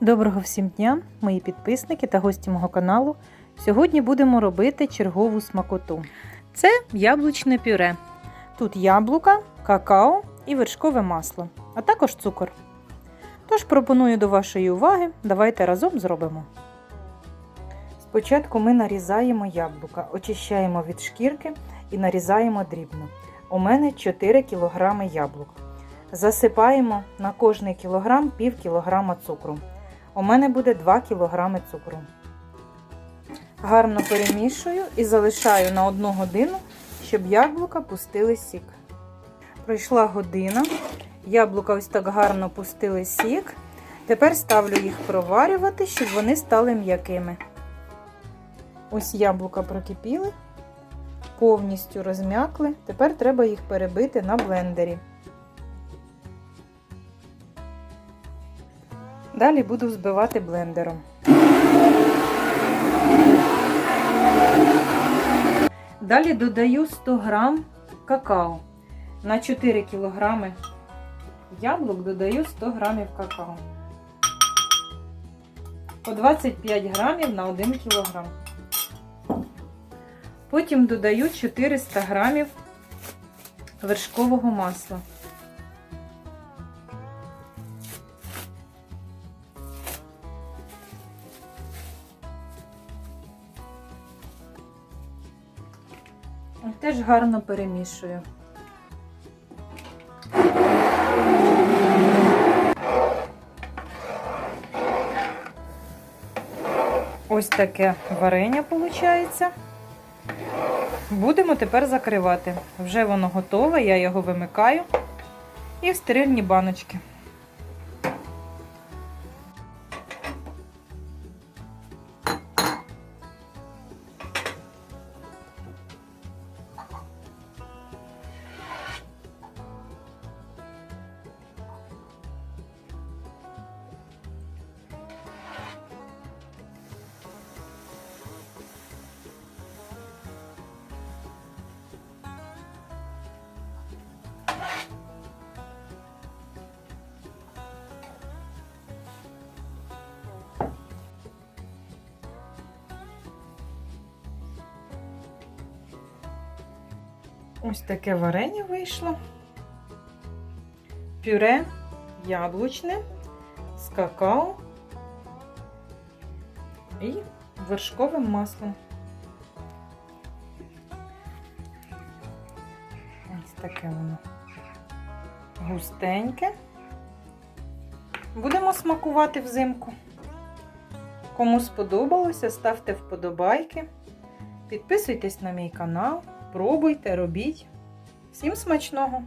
Доброго всім дня, мої підписники та гості мого каналу. Сьогодні будемо робити чергову смакоту. Це яблучне пюре. Тут яблука, какао і вершкове масло, а також цукор. Тож пропоную до вашої уваги, давайте разом зробимо. Спочатку ми нарізаємо яблука, очищаємо від шкірки і нарізаємо дрібно. У мене 4 кг яблук. Засипаємо на кожний кілограм пів кілограма цукру. У мене буде 2 кг цукру. Гарно перемішую і залишаю на 1 годину, щоб яблука пустили сік. Пройшла година, яблука ось так гарно пустили сік. Тепер ставлю їх проварювати, щоб вони стали м'якими. Ось яблука прокипіли, повністю розм'якли. Тепер треба їх перебити на блендері. Далі буду взбивати блендером. Далі додаю 100 грам какао. На 4 кг яблук додаю 100 грамів какао. По 25 грамів на 1 кг. Потім додаю 400 грамів вершкового масла. Теж гарно перемішую. Ось таке варення виходить. Будемо тепер закривати. Вже воно готове, я його вимикаю і в стерильні баночки. Ось таке варення вийшло. Пюре яблучне з какао і вершковим маслом. Ось таке воно густеньке. Будемо смакувати взимку. Кому сподобалося, ставте вподобайки. Підписуйтесь на мій канал, пробуйте, робіть. Всім смачного!